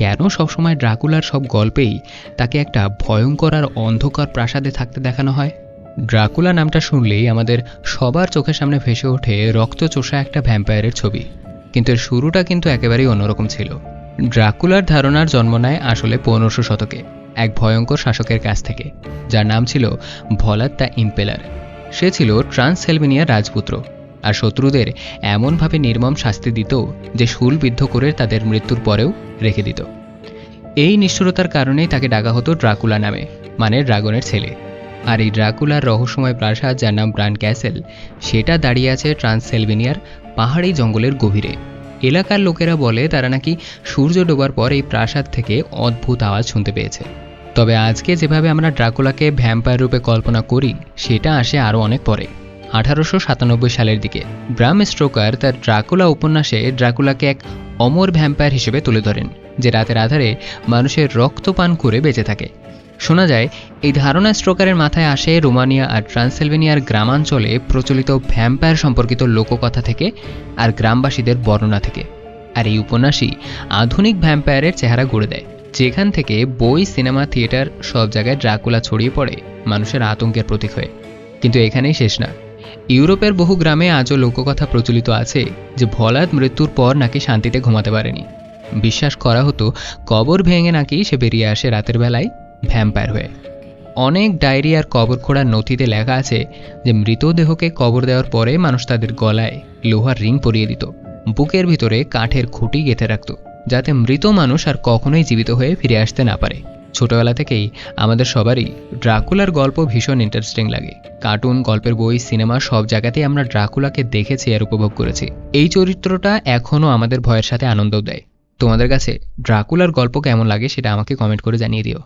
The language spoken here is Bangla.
কেন সবসময় ড্রাকুলার সব গল্পেই তাকে একটা ভয়ঙ্কর আর অন্ধকার প্রাসাদে থাকতে দেখানো হয়? ড্রাকুলা নামটা শুনলেই আমাদের সবার চোখের সামনে ভেসে ওঠে রক্তচোষা একটা ভ্যাম্পায়ারের ছবি। কিন্তু এর শুরুটা কিন্তু একেবারেই অন্যরকম ছিল। ড্রাকুলার ধারণার জন্ম নেয় আসলে পনেরোশো শতকে, এক ভয়ঙ্কর শাসকের কাছ থেকে, যার নাম ছিল ভলাদ দ্য ইম্পেলার। সে ছিল ট্রান্সসেলভেনিয়ার রাজপুত্র। আর শত্রুদের এমনভাবে নির্মম শাস্তি দিত যে শুলবিদ্ধ করে তাদের মৃত্যুর পরেও রেখে দিত। এই নিষ্ঠুরতার কারণেই তাকে ডাকা হতো ড্রাকুলা নামে মানে ড্রাগনের ছেলে। আর এই ড্রাকুলার রহস্যময় প্রাসাদ যার নাম ব্রান ক্যাসেল, সেটা দাঁড়িয়ে আছে ট্রান্সসেলভেনিয়ার পাহাড়ি জঙ্গলের গভীরে। এলাকার লোকেরা বলে তারা নাকি সূর্য ডোবার পর এই প্রাসাদ থেকে অদ্ভুত আওয়াজ শুনতে পেয়েছে। তবে আজকে যেভাবে আমরা ড্রাকুলাকে ভ্যাম্পায়ার রূপে কল্পনা করি, সেটা আসে আরও অনেক পরে। আঠারোশো সাতানব্বই সালের দিকে। ব্রাম স্ট্রোকার তার ড্রাকুলা উপন্যাসে ড্রাকুলাকে এক অমর ভ্যাম্পায়ার হিসেবে তুলে ধরেন, যে রাতের আধারে মানুষের রক্ত পান করে বেঁচে থাকে। শোনা যায়, এই ধারণা স্ট্রোকারের মাথায় আসে রোমানিয়া আর ট্রান্সেলভেনিয়ার গ্রামাঞ্চলে প্রচলিত ভ্যাম্পায়ার সম্পর্কিত লোককথা থেকে আর গ্রামবাসীদের বর্ণনা থেকে। আর এই উপন্যাসই আধুনিক ভ্যাম্পায়ারের চেহারা গড়ে দেয়, যেখান থেকে বই, সিনেমা, থিয়েটার সব জায়গায় ড্রাকুলা ছড়িয়ে পড়ে মানুষের আতঙ্কের প্রতীক হয়ে। কিন্তু এখানেই শেষ না। ইউরোপের বহু গ্রামে আজও লোককথা প্রচলিত আছে যে ভলাদ মৃত্যুর পর নাকি শান্তিতে ঘুমাতে পারেনি। বিশ্বাস করা হতো কবর ভেঙে নাকি সে বেরিয়ে আসে রাতের বেলায় ভ্যাম্পায়ার হয়ে। অনেক ডায়েরি আর কবর খোঁড়ার নথিতে লেখা আছে যে মৃতদেহকে কবর দেওয়ার পরে মানুষ তাদের গলায় লোহার রিং পরিয়ে দিত, বুকের ভিতরে কাঠের খুঁটি গেঁথে রাখত, যাতে মৃত মানুষ আর কখনোই জীবিত হয়ে ফিরে আসতে না পারে। ছোটবেলা থেকেই আমাদের সবারই ড্রাকুলার গল্প ভীষণ ইন্টারেস্টিং লাগে। কার্টুন, গল্পের বই, সিনেমা সব জায়গাতেই আমরা ড্রাকুলাকে দেখেছি আর উপভোগ করেছি। এই চরিত্রটা এখনও আমাদের ভয়ের সাথে আনন্দও দেয়। তোমাদের কাছে ড্রাকুলার গল্প কেমন লাগে সেটা আমাকে কমেন্ট করে জানিয়ে দিও।